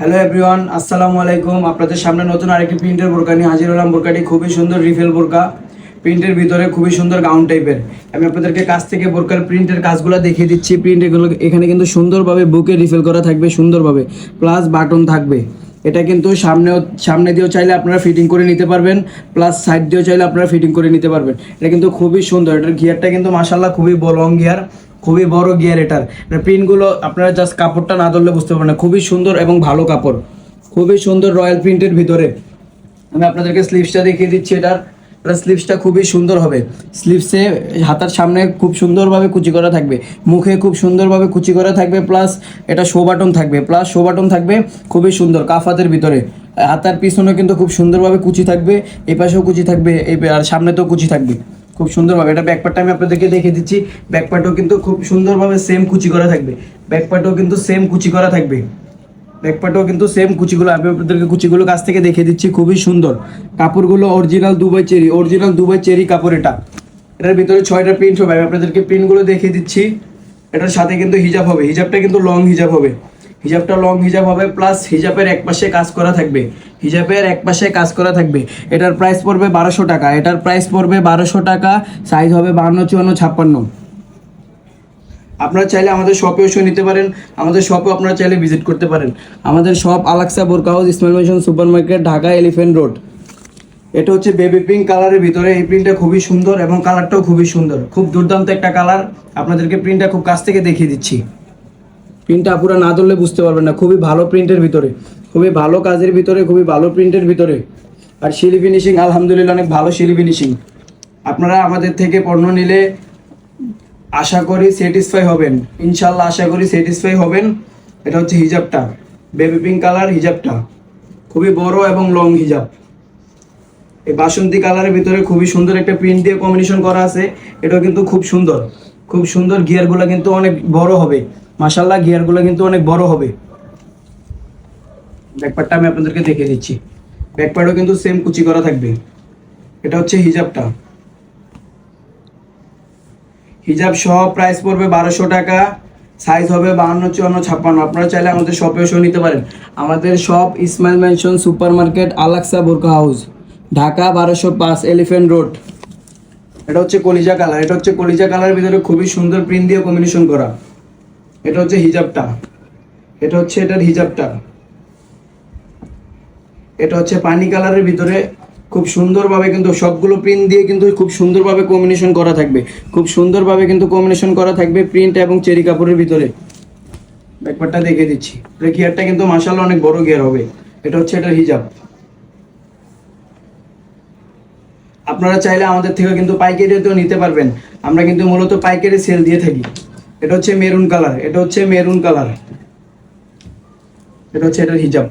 Hello everyone আসসালামু আলাইকুম আপনাদের সামনে নতুন আরেকটি প্রিন্টের বোরকা নিয়ে হাজির হলাম। বোরকাটি খুবই সুন্দর রিফেল বোরকা। প্রিন্টের ভিতরে খুবই সুন্দর গাউন টাইপের। আমি আপনাদেরকে কাছ থেকে বোরকার প্রিন্টের কাজগুলো দেখিয়ে দিচ্ছি। প্রিন্ট এগুলো এখানে কিন্তু সুন্দরভাবে বুকে রিফেল করা থাকবে, সুন্দরভাবে। প্লাস বাটন থাকবে। এটা কিন্তু সামনেও, সামনে দিয়েও চাইলে আপনারা ফিটিং করে নিতে পারবেন। প্লাস সাইড দিয়েও চাইলে আপনারা ফিটিং করে নিতে পারবেন। এটা কিন্তু খুবই সুন্দর। এটার গিয়ারটা কিন্তু মাসাল্লাহ খুবই বলং গিয়ার। খুবই বড় গিয়ার এটার। প্রিন্টগুলো আপনারা জাস্ট কাপড়টা না ধরলে বুঝতে পারবেন না। খুবই সুন্দর এবং ভালো কাপড়। খুবই সুন্দর রয়্যাল প্রিন্টের ভিতরে। আমি আপনাদেরকে স্লিভসটা দেখিয়ে দিচ্ছি এটার। এটা স্লিভসটা খুবই সুন্দর হবে। স্লিভসে হাতার সামনে খুব সুন্দরভাবে কুচি করা থাকবে। মুখে খুব সুন্দরভাবে কুচি করা থাকবে। প্লাস এটা শো বাটন থাকবে। প্লাস শো বাটন থাকবে খুবই সুন্দর কাফাতের ভিতরে। হাতার পিছনে কিন্তু খুব সুন্দরভাবে কুচি থাকবে। এই পাশেও কুচি থাকবে। এই আর সামনে তো কুচি থাকবে। খুব সুন্দরভাবে। এটা ব্যাকপার্টটা আমি আপনাদেরকে দেখিয়ে দিচ্ছি। ব্যাকপার্টও কিন্তু খুব সুন্দরভাবে সেম কুচি করা থাকবে। ব্যাকপার্টও কিন্তু সেম কুচি করা থাকবে। ব্যাকপার্টও কিন্তু সেম কুচিগুলো, আমি আপনাদেরকে কুচিগুলো কাছ থেকে দেখিয়ে দিচ্ছি, খুবই সুন্দর। কাপড়গুলো original Dubai cherry original Dubai cherry কাপড় এটা। এটার ভিতরে ছয়টা প্রিন্ট হবে, আমি আপনাদেরকে প্রিন্টগুলো দেখিয়ে দিচ্ছি। এটার সাথে কিন্তু হিজাব হবে। হিজাবটা কিন্তু লং হিজাব হবে। হিজাবটা লং হিজাব হবে প্লাস হিজাবের এক পাশে কাজ করা থাকবে। হিজাবের এক পাশে কাজ করা থাকবে। এটার প্রাইস পড়বে বারোশো টাকা। এটার প্রাইস পড়বে বারোশো টাকা সাইজ হবে বাহান্ন, চুয়ান্ন, ছাপ্পান্ন। আপনারা চাইলে আমাদের শপে এসে নিতে পারেন। আমাদের শপে আপনারা চাইলে ভিজিট করতে পারেন। আমাদের shop Alaxa Borka house, Ismail mansion super market Dhaka elephant road. এটা হচ্ছে বেবি পিঙ্ক কালারের ভিতরে। এই প্রিন্টটা খুবই সুন্দর এবং কালারটাও খুবই সুন্দর। খুব দুর্দান্ত একটা কালার আপনাদেরকে প্রিন্টটা খুব কাছ থেকে দেখিয়ে দিচ্ছি। প্রিন্টটা পুরো না ধরলে বুঝতে পারবেন না। খুবই ভালো প্রিন্টের ভিতরে। খুবই ভালো কাজের ভিতরে, খুবই ভালো প্রিন্টের ভিতরে। আর শিলি ফিনিশিং আলহামদুলিল্লাহ, অনেক ভালো শিলি ফিনিশিং আপনারা আমাদের থেকে পণ্য নিলে আশা করি স্যাটিসফাই হবেন। ইনশাল্লাহ আশা করি স্যাটিসফাই হবেন। এটা হচ্ছে হিজাবটা। বেবি পিঙ্ক কালার হিজাবটা। খুবই বড় এবং লং হিজাব। এই বাসন্তী কালারের ভিতরে খুবই সুন্দর একটা প্রিন্ট দিয়ে কম্বিনেশন করা আছে। এটাও কিন্তু খুব সুন্দর। খুব সুন্দর গিয়ারগুলো কিন্তু অনেক বড় হবে। মাসাল্লাহ গিয়ারগুলো কিন্তু অনেক বড় হবে। ব্যাকপার্টটা আমি আপনাদেরকে দেখিয়ে দিচ্ছি। ব্যাকপার্টও কিন্তু সেম কুচি করা থাকবে। এটা হচ্ছে হিজাবটা। হিজাব সহ প্রাইস পড়বে বারোশো টাকা সাইজ হবে বাহান্ন, চুয়ান্ন, ছাপ্পান্ন। আপনারা চাইলে আমাদের শপে এসেও নিতে পারেন। আমাদের shop Ismail mansion super market Alaxa Borka house Dhaka বারোশো পাঁচ এলিফেন্ট রোড এটা হচ্ছে কলিজা কালার এটা হচ্ছে কলিজা কালারের ভিতরে খুবই সুন্দর প্রিন্ট দিয়ে কম্বিনেশন করা। এটা হচ্ছে হিজাবটা। এটা হচ্ছে এটার হিজাবটা। এটা হচ্ছে পানি কালারের ভিতরে খুব সুন্দরভাবে কিন্তু সবগুলো প্রিন্ট দিয়ে কিন্তু খুব সুন্দরভাবে কম্বিনেশন করা থাকবে। খুব সুন্দরভাবে কিন্তু কম্বিনেশন করা থাকবে প্রিন্ট এবং চেরি কাপড়ের ভিতরে। ব্যাকপারটা দেখে দিচ্ছি। গিয়ারটা কিন্তু মাসাল্লাহ অনেক বড় গিয়ার হবে। এটা হচ্ছে এটার হিজাব। আপনারা চাইলে আমাদের থেকে কিন্তু পাইকারিতেও নিতে পারবেন। আমরা কিন্তু মূলত পাইকারি সেল দিয়ে থাকি। এটা হচ্ছে মেরুন কালার এটা হচ্ছে মেরুন কালার। এটা হচ্ছে এটার হিজাব।